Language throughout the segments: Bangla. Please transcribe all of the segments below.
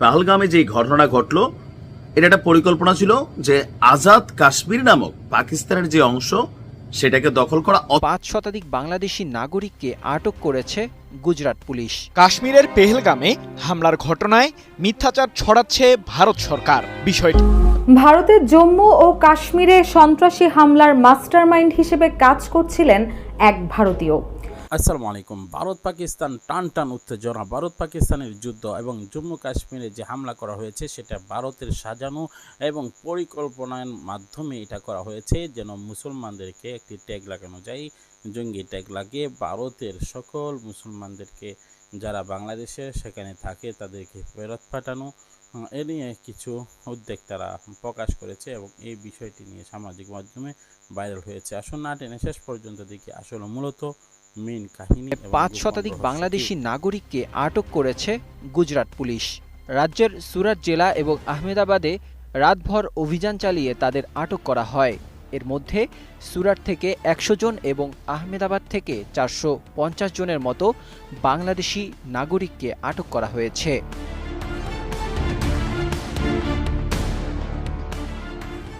পাহলগামে যে ঘটনা ঘটলো এটা একটা পরিকল্পনা ছিল যে আজাদ কাশ্মীর নামক পাকিস্তানের যে অংশ সেটাকে দখল করা পাঁচ শতাধিক বাংলাদেশি নাগরিককে আটক করেছে গুজরাট পুলিশ। কাশ্মীরের পেহেলগামে হামলার ঘটনায় মিথ্যাচার ছড়াচ্ছে ভারত সরকার। বিষয়টি ভারতের জম্মু ও কাশ্মীরে সন্ত্রাসী হামলার মাস্টারমাইন্ড হিসেবে কাজ করছিলেন এক ভারতীয়। আসসালামু আলাইকুম। ভারত পাকিস্তান টান টান উত্তেজনা। ভারত পাকিস্তানের যুদ্ধ এবং জম্মু কাশ্মীরে যে হামলা করা হয়েছে, সেটা ভারতের সাজানো এবং পরিকল্পনার মাধ্যমে এটা করা হয়েছে, যেন মুসলমানদেরকে একটি ট্যাগ লাগানো যায়, জঙ্গি ট্যাগ লাগিয়ে ভারতের সকল মুসলমানদেরকে যারা বাংলাদেশে সেখানে থাকে, তাদেরকে ফেরত পাঠানো। এ নিয়ে কিছু উদ্বেগ তারা প্রকাশ করেছে এবং এই বিষয়টি নিয়ে সামাজিক মাধ্যমে ভাইরাল হয়েছে। আসুন না টেনে শেষ পর্যন্ত দেখি। আসলে মূলত মেইন কাহিনী পাঁচ শতাধিক বাংলাদেশি নাগরিককে আটক করেছে গুজরাট পুলিশ। রাজ্যের সুরাট জেলা এবং আহমেদাবাদে রাতভর অভিযান চালিয়ে তাদের আটক করা হয়। এর মধ্যে সুরাট থেকে একশো জন এবং আহমেদাবাদ থেকে চারশো পঞ্চাশ জনের মতো বাংলাদেশি নাগরিককে আটক করা হয়েছে।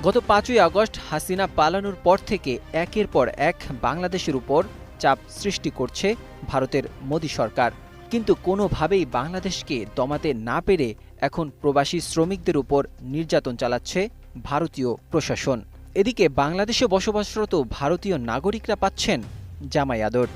গত পাঁচই আগস্ট হাসিনা পালানোর পর থেকে একের পর এক বাংলাদেশের উপর চাপ সৃষ্টি করছে ভারতের মোদী সরকার। কিন্তু কোনোভাবেই বাংলাদেশকে দমাতে না পেরে এখন প্রবাসী শ্রমিকদের উপর নির্যাতন চালাচ্ছে ভারতীয় প্রশাসন। এদিকে বাংলাদেশে বসবাসরত ভারতীয় নাগরিকরা পাচ্ছেন জামাই আদর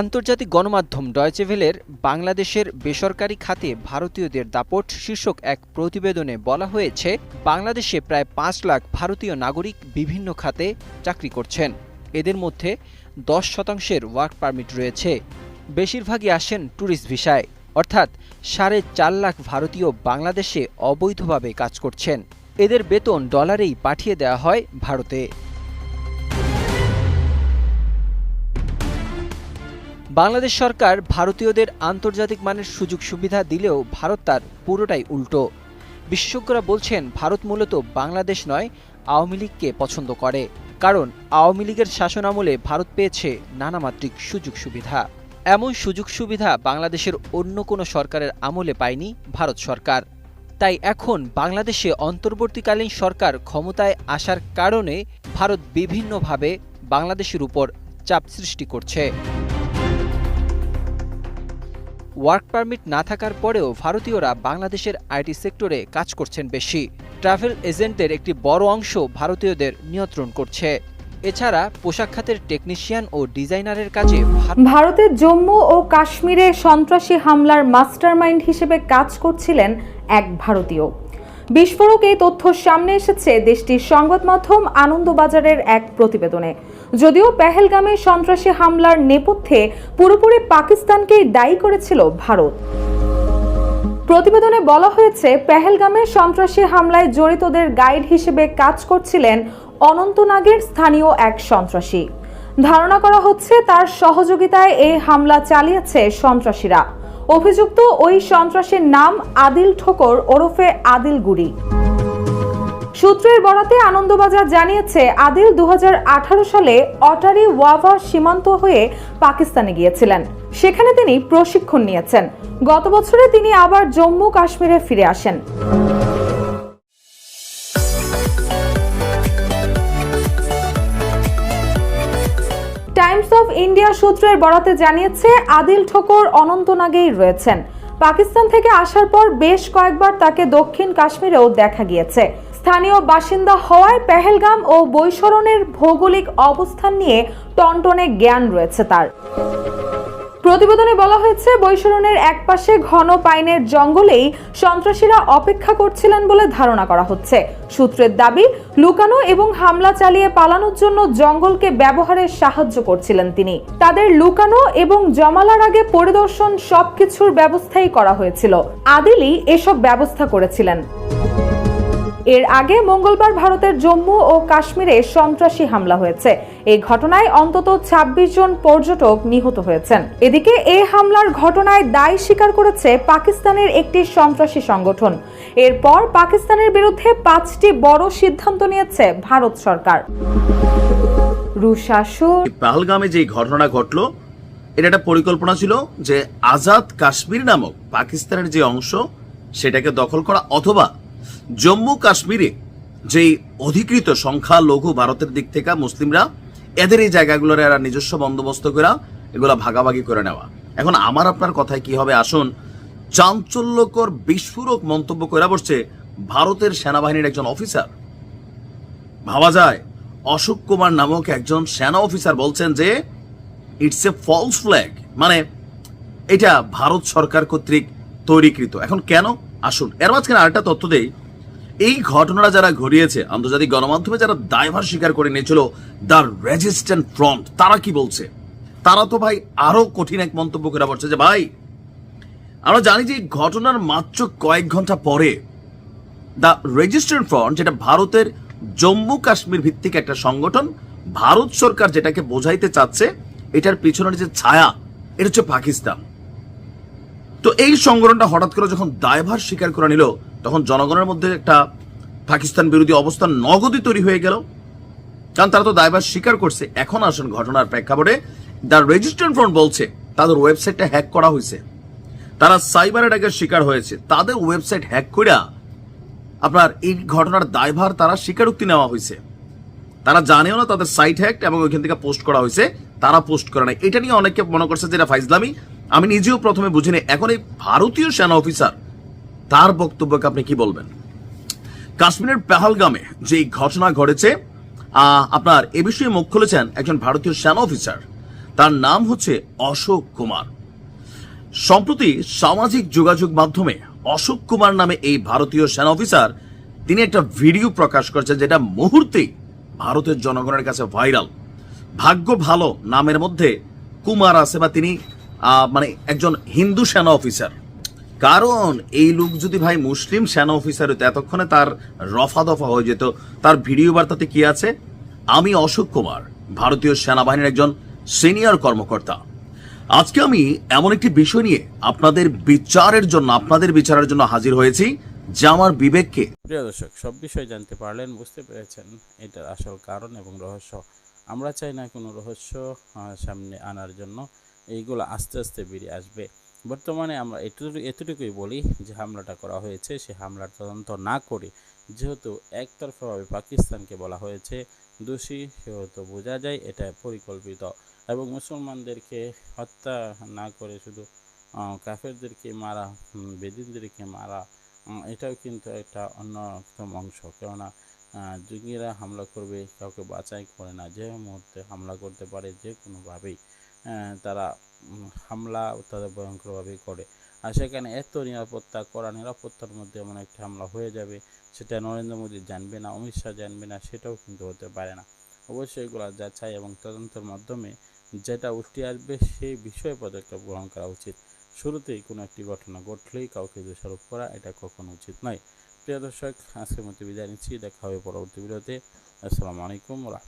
আন্তর্জাতিক গণমাধ্যম ডয়চেভেলের বাংলাদেশের বেসরকারি খাতে ভারতীয়দের দাপট শীর্ষক এক প্রতিবেদনে বলা হয়েছে, বাংলাদেশে প্রায় পাঁচ লাখ ভারতীয় নাগরিক বিভিন্ন খাতে চাকরি করছেন। এদের মধ্যে দশ শতাংশের ওয়ার্ক পারমিট রয়েছে। বেশিরভাগই আসেন ট্যুরিস্ট ভিসায়, অর্থাৎ সাড়ে চার লাখ ভারতীয় বাংলাদেশে অবৈধভাবে কাজ করছেন। এদের বেতন ডলারেই পাঠিয়ে দেওয়া হয় ভারতে। বাংলাদেশ সরকার ভারতীয়দের আন্তর্জাতিক মানের সুযোগ সুবিধা দিলেও ভারত তার পুরোটাই উল্টো। বিশেষজ্ঞরা বলছেন, ভারত মূলত বাংলাদেশ নয়, আওয়ামী লীগকে পছন্দ করে। কারণ আওয়ামী লীগের শাসন আমলে ভারত পেয়েছে নানামাত্রিক সুযোগ সুবিধা। এমন সুযোগ সুবিধা বাংলাদেশের অন্য কোনো সরকারের আমলে পায়নি ভারত সরকার। তাই এখন বাংলাদেশে অন্তর্বর্তীকালীন সরকার ক্ষমতায় আসার কারণে ভারত বিভিন্নভাবে বাংলাদেশের উপর চাপ সৃষ্টি করছে। ওয়ার্ক পারমিট না থাকার পরেও ভারতীয়রা বাংলাদেশের আইটি সেক্টরে কাজ করছেন বেশি। ট্রাভেল এজেন্টের একটি বড় অংশ ভারতীয়দের নিয়ন্ত্রণ করছে। এছাড়া পোশাক খাতের টেকনিশিয়ান ও ডিজাইনারের কাজে ভারতের জম্মু ও কাশ্মীরে সন্ত্রাসী হামলার মাস্টারমাইন্ড হিসেবে কাজ করছিলেন এক ভারতীয়। বিস্ফোরক এই তথ্য সামনে এসেছে দেশটির সংবাদ মাধ্যম আনন্দবাজারের এক প্রতিবেদনে। যদিও পেহেলগামে সন্ত্রাসী হামলার নেপথ্যে পুরোপুরি পাকিস্তানকেই দায়ী করেছিল ভারত। প্রতিবেদনে বলা হয়েছে, পেহেলগামে সন্ত্রাসী হামলায় জড়িতদের গাইড হিসেবে কাজ করছিলেন অনন্তনাগের স্থানীয় এক সন্ত্রাসী। ধারণা করা হচ্ছে, তার সহযোগিতায় এই হামলা চালিয়েছে সন্ত্রাসীরা। অভিযুক্ত ওই সন্ত্রাসের নাম আদিল ঠোকর ওরফে আদিল গুড়ি। সূত্রের বরাতে আনন্দবাজার জানিয়েছে, আদিল দু হাজার আঠারো সালে অটারি ওয়াভা সীমান্ত হয়ে পাকিস্তানে গিয়েছিলেন। সেখানে তিনি প্রশিক্ষণ নিয়েছেন। গত বছরে তিনি আবার জম্মু কাশ্মীরে ফিরে আসেন। টাইমস অফ ইন্ডিয়া সূত্রের বরাতে জানিয়েছে, আদিল ঠোকর অনন্তনাগেই রয়েছেন। পাকিস্তান থেকে আসার পর বেশ কয়েকবার তাকে দক্ষিণ কাশ্মীরেও দেখা গিয়েছে। স্থানীয় বাসিন্দা হওয়ায় পেহেলগাম ও বৈশরণের ভৌগোলিক অবস্থান নিয়ে টনটনে জ্ঞান রয়েছে তার। প্রতিবেদনে বলা হয়েছে, বৈশরণের একপাশে ঘন পাইনের জঙ্গলেই সন্ত্রাসীরা অপেক্ষা করছিলেন বলে ধারণা করা হচ্ছে। সূত্রের দাবি, লুকানো এবং হামলা চালিয়ে পালানোর জন্য জঙ্গলকে ব্যবহারে সাহায্য করছিলেন তিনি। তাদের লুকানো এবং জমালার আগে পরিদর্শন সবকিছুর ব্যবস্থাই করা হয়েছিল। আদিলই এসব ব্যবস্থা করেছিলেন। এর আগে মঙ্গলবার ভারতের জম্মু ও কাশ্মীরে সন্ত্রাসী হামলা হয়েছে। এই ঘটনায় অন্তত ২৬ জন পর্যটক নিহত হয়েছেন। এদিকে এ হামলার ঘটনায় দায় স্বীকার করেছে পাকিস্তানের একটি সন্ত্রাসী সংগঠন। এরপর পাকিস্তানের বিরুদ্ধে পাঁচটি বড় সিদ্ধান্ত নিয়েছে ভারত সরকার। রুশাসুর পাহলগামে যে ঘটনা ঘটলো এটা একটা পরিকল্পনা ছিল যে আজাদ কাশ্মীর নামক পাকিস্তানের যে অংশ, সেটাকে দখল করা অথবা জম্মু কাশ্মীরে যেই অধিকৃত সংখ্যা লঘু ভারতের দিক থেকে মুসলিমরা, এদের এই জায়গাগুলোর এরা নিজস্ব বন্দোবস্ত করে এগুলা ভাগাভাগি করে নেওয়া। এখন আমার আপনার কথায় কি হবে? আসুন, চাঞ্চল্যকর, বিস্ফোরক মন্তব্য করে বসছে ভারতের সেনাবাহিনীর একজন অফিসার। ভাবা যায়, অশোক কুমার নামক একজন সেনা অফিসার বলছেন যে ইটস এ ফলস ফ্ল্যাগ মানে এটা ভারত সরকার কর্তৃক তৈরিকৃত। এখন কেন আসুন। এর মাঝখানে আরেকটা তথ্য দেই। এই ঘটনাটা যারা ঘটিয়েছে, আন্তর্জাতিক গণমাধ্যমে যারা দায়ভার স্বীকার করে নিয়েছিল দ্য রেজিস্ট্যান্ট ফ্রন্ট তারা কি বলছে? তারা তো ভাই আরও কঠিন এক মন্তব্য করে বলছে যে, ভাই, আমরা জানি যে ঘটনার মাত্র কয়েক ঘণ্টা পরে দ্য রেজিস্ট্রেন্ট ফ্রন্ট যেটা ভারতের জম্মু কাশ্মীর ভিত্তিক একটা সংগঠন, ভারত সরকার যেটাকে বোঝাইতে চাচ্ছে, এটার পিছনের যে ছায়া, এটা হচ্ছে পাকিস্তান। তো এই সংগঠনটা হঠাৎ করে যখন দায়ভার স্বীকার করে নিল, তখন জনগণের মধ্যে একটা পাকিস্তান বিরোধী অবস্থান নগদই তৈরি হয়ে গেল। কারণ তারা তো দায়ভার স্বীকার করছে। এখন আসুন ঘটনার প্রেক্ষাপটে। দ্য রেজিস্ট্রেন্ট ফ্রন্ট বলছে, তাদের ওয়েবসাইটটা হ্যাক করা হয়েছে। তারা সাইবার অ্যাটাকের শিকার হয়েছে। তাদের ওয়েবসাইট হ্যাক কইরা আপনার এই ঘটনার দায়ভার তারা স্বীকারোক্তি নেওয়া হয়েছে। তারা জানেও না তাদের সাইট হ্যাক এবং ওইখান থেকে পোস্ট করা হয়েছে। তারা পোস্ট করে নাই। এটা নিয়ে অনেকে মনে করছে যেটা ফাইজলামি। আমি নিজেও প্রথমে বুঝিনি, এখন এই ভারতীয় সেনা অফিসার, তার বক্তব্যকে আপনি কি বলবেন? কাশ্মীরের পেহালগামে যে ঘটনা ঘটেছে আপনার এ বিষয়ে মুখ খুলেছেন একজন ভারতীয় সেনা অফিসার, তার নাম হচ্ছে অশোক কুমার। সম্প্রতি সামাজিক যোগাযোগ মাধ্যমে অশোক কুমার নামে এই ভারতীয় সেনা অফিসার, তিনি একটা ভিডিও প্রকাশ করেছেন যেটা মুহূর্তেই ভারতের জনগণের কাছে ভাইরাল। ভাগ্য ভালো নামের মধ্যে কুমার আছে বা তিনি মানে একজন হিন্দু সেনা অফিসার। কারণ এই লোক যদি ভাই মুসলিম সেনা অফিসার হতো, এতক্ষণে তার রফা দফা হয়ে যেত। তার ভিডিও বার্তাতে কি আছে? আমি অশোক কুমার, ভারতীয় সেনাবাহিনীর একজন সিনিয়র কর্মকর্তা। আজকে আমি এমন একটি বিষয় নিয়ে আপনাদের বিচারের জন্য, আপনাদের বিচারের জন্য হাজির হয়েছি, যা আমার বিবেককে প্রিয় দর্শক, সব বিষয় জানতে পারলেন, বুঝতে পেরেছেন এটার আসল কারণ এবং রহস্য। আমরা চাই না কোনো রহস্য সামনে আনার জন্য। এইগুলো আস্তে আস্তে বেরিয়ে আসবে। বর্তমানে আমরা এটুকু, এতটুকুই বলি যে হামলাটা করা হয়েছে, সে হামলার তদন্ত না করে যেহেতু একতরফাভাবে পাকিস্তানকে বলা হয়েছে, দোষী সেহেতু বোঝা যায়, এটা পরিকল্পিত। এবং মুসলমানদেরকে হত্যা না করে শুধু কাফেরদেরকে মারা বেদিনদেরকে মারা এটাও কিন্তু একটা অন্যতম অংশ। কেননা জঙ্গিরা হামলা করবে, কাউকে বাছাই করে না, যে মুহূর্তে হামলা করতে পারে যে কোনোভাবেই। তারা হামলা তাদের ভয়ঙ্করভাবেই করে। আর সেখানে এত নিরাপত্তা করা নিরাপত্তার মধ্যে এমন একটা হামলা হয়ে যাবে, সেটা নরেন্দ্র মোদী জানবে না, অমিত শাহ জানবে না, সেটাও কিন্তু হতে পারে না। অবশ্যই এগুলো যাচাই এবং তদন্তের মাধ্যমে যেটা উঠে আসবে, সেই বিষয়ে পদক্ষেপ গ্রহণ করা উচিত। শুরুতেই কোনো একটি ঘটনা ঘটলেই কাউকে দোষারোপ করা, এটা কখনো উচিত নয়। প্রিয় দর্শক, আজকের মতো বিদায় নিচ্ছি, দেখা হবে পরবর্তী ভিডিওতে। আসসালামু আলাইকুম রহমতুল্লাহ।